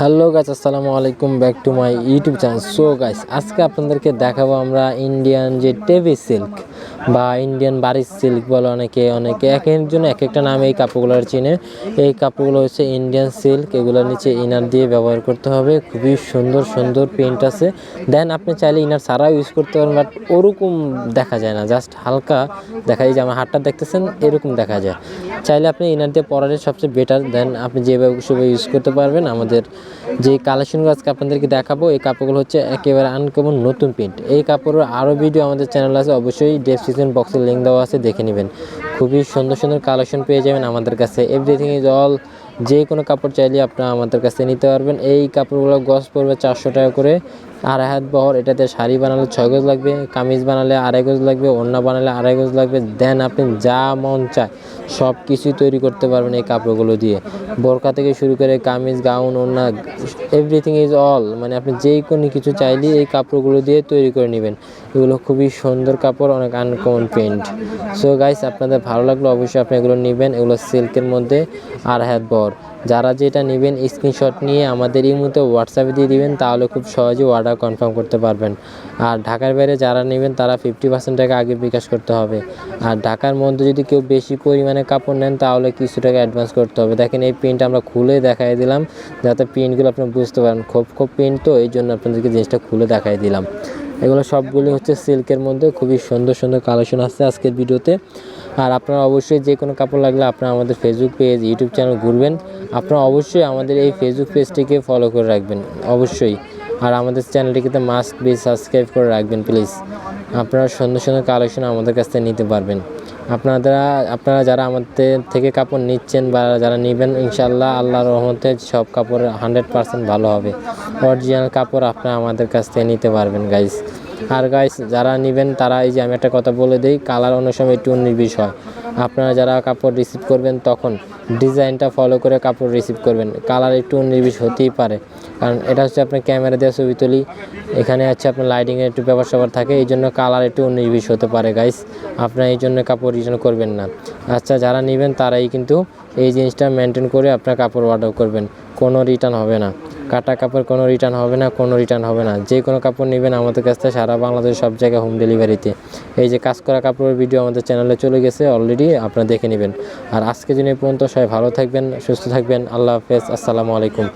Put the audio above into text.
Hello guys আসসালামু আলাইকুম, back to my YouTube channel. So guys আজকে আপনাদেরকে দেখাবো আমরা ইন্ডিয়ান যে টেবি সিল্ক বা ইন্ডিয়ান বারিশ সিল্ক বলে অনেকে অনেকে এক একজন এক একটা নামে এই কাপড়গুলো চিনে। এই কাপড়গুলো হচ্ছে ইন্ডিয়ান সিল্ক এগুলো নিচে ইনার দিয়ে ব্যবহার করতে হবে। খুবই সুন্দর সুন্দর প্রিন্ট আছে। দেন আপনি চাইলে ইনার ছাড়াও ইউজ করতে পারেন বাট ওরকম দেখা যায় না। জাস্ট হালকা দেখা যায় যে আমার হাতটা দেখতেছেন, এরকম দেখা যায়। চাইলে আপনি ইনার দিয়ে পরালে সবচেয়ে বেটার দেন আপনি যেভাবে সেভাবে ইউজ করতে পারবেন। আমাদের যে কালেকশনগুলো আজকে আপনাদেরকে দেখাবো, এই কাপড়গুলো হচ্ছে একেবারে আনকমন নতুন প্রিন্ট এই কাপড়ের আরও ভিডিও আমাদের চ্যানেল আছে, অবশ্যই ডেসক্রিপশন বক্সে লিঙ্ক দেওয়া আছে, দেখে নেবেন। খুবই সুন্দর সুন্দর কালেকশন পেয়ে যাবেন আমাদের কাছে। এভরিথিং ইজ অল যে কোনো কাপড় চাইলে আপনারা আমাদের কাছে নিতে পারবেন। এই কাপড়গুলো গজ পড়বে চারশো টাকা করে। আড়াই হাত বহর, এটাতে শাড়ি বানালে ছয় গজ লাগবে, কামিজ বানালে আড়াই গজ লাগবে, ওড়না বানালে আড়াই গজ লাগবে। দেন আপনি যা মন চায় সব কিছুই তৈরি করতে পারবেন এই কাপড়গুলো দিয়ে। বোরকা থেকে শুরু করে কামিজ, গাউন, ওড়না এভরিথিং ইজ অল মানে আপনি যেই কোনো কিছু চাইলেই এই কাপড়গুলো দিয়ে তৈরি করে নেবেন। এগুলো খুবই সুন্দর কাপড়, অনেক আনকমন প্রিন্ট সো গাইস আপনাদের ভালো লাগল অবশ্যই আপনি এগুলো নেবেন। এগুলো সিল্কের মধ্যে আর হাত বর যারা যেটা নেবেন স্ক্রিনশট নিয়ে আমাদের এই মুহূর্তে হোয়াটসঅ্যাপে দিয়ে দিবেন, তাহলে খুব সহজে অর্ডার কনফার্ম করতে পারবেন। আর ঢাকার বাইরে যারা নেবেন, তারা ফিফটি পার্সেন্ট টাকা আগে বিকাশ করতে হবে। আর ঢাকার মধ্যে যদি কেউ বেশি পরিমাণে কাপড় নেন, তাহলে কিছু টাকা অ্যাডভান্স করতে হবে। দেখেন এই প্রিন্ট আমরা খুলে দেখাই দিলাম, যাতে প্রিন্টগুলো আপনি বুঝতে পারেন। খুব খুব প্রিন্ট তো, এই জন্য আপনাদেরকে জিনিসটা খুলে দেখাই দিলাম। এগুলো সবগুলি হচ্ছে সিল্কের মধ্যে, খুবই সুন্দর সুন্দর কালেকশন আছে আজকের ভিডিওতে। আর আপনারা অবশ্যই যে কোনো কাপড় লাগলে আপনারা আমাদের ফেসবুক পেজ ইউটিউব চ্যানেল ঘুরবেন। আপনারা অবশ্যই আমাদের এই ফেসবুক পেজটিকে ফলো করে রাখবেন, অবশ্যই। আর আমাদের চ্যানেলটিকে তো মাস্ট বি সাবস্ক্রাইব করে রাখবেন প্লিজ আপনারা সুন্দর সুন্দর কালেকশন আমাদের কাছ থেকে নিতে পারবেন। আপনারা আপনারা যারা আমাদের থেকে কাপড় নিচ্ছেন বা যারা নেবেন ইনশাল্লাহ আল্লাহর রহমতে সব কাপড় হান্ড্রেড পার্সেন্ট ভালো হবে। অরিজিনাল কাপড় আপনারা আমাদের কাছ থেকে নিতে পারবেন গাইস আর গাইস যারা নেবেন, তারা এই যে আমি একটা কথা বলে দিই কালার অন্য সময় একটু নির্বিষ হয়। আপনারা যারা কাপড় রিসিভ করবেন, তখন ডিজাইনটা ফলো করে কাপড় রিসিভ করবেন। কালার একটু নির্বিষ হতেই পারে। কারণ এটা হচ্ছে আপনার ক্যামেরা দিয়ে ছবি তুলি, এখানে হচ্ছে আপনার লাইটিংয়ের একটু ব্যাপার স্যাপার থাকে, এই জন্য কালার একটু নির্বিষ হতে পারে গাইস আপনারা এই জন্য কাপড় রিটার্ন করবেন না। আচ্ছা যারা নেবেন, তারাই কিন্তু এই জিনিসটা মেনটেন করে আপনার কাপড় অর্ডার করবেন। কোনো রিটার্ন হবে না। কাটা কাপড় কোনো রিটার্ন হবে না, কোনো রিটার্ন হবে না। যে কোনো কাপড় নেবেন আমাদের কাছ থেকে, সারা বাংলাদেশ সব জায়গায় হোম ডেলিভারিতে এই যে কাজ করা কাপড়ের ভিডিও আমাদের চ্যানেলে চলে গেছে অলরেডি আপনারা দেখে নেবেন। আর আজকে দিনে পর্যন্ত সবাই ভালো থাকবেন, সুস্থ থাকবেন, আল্লাহ হাফেজ, আসসালামু আলাইকুম।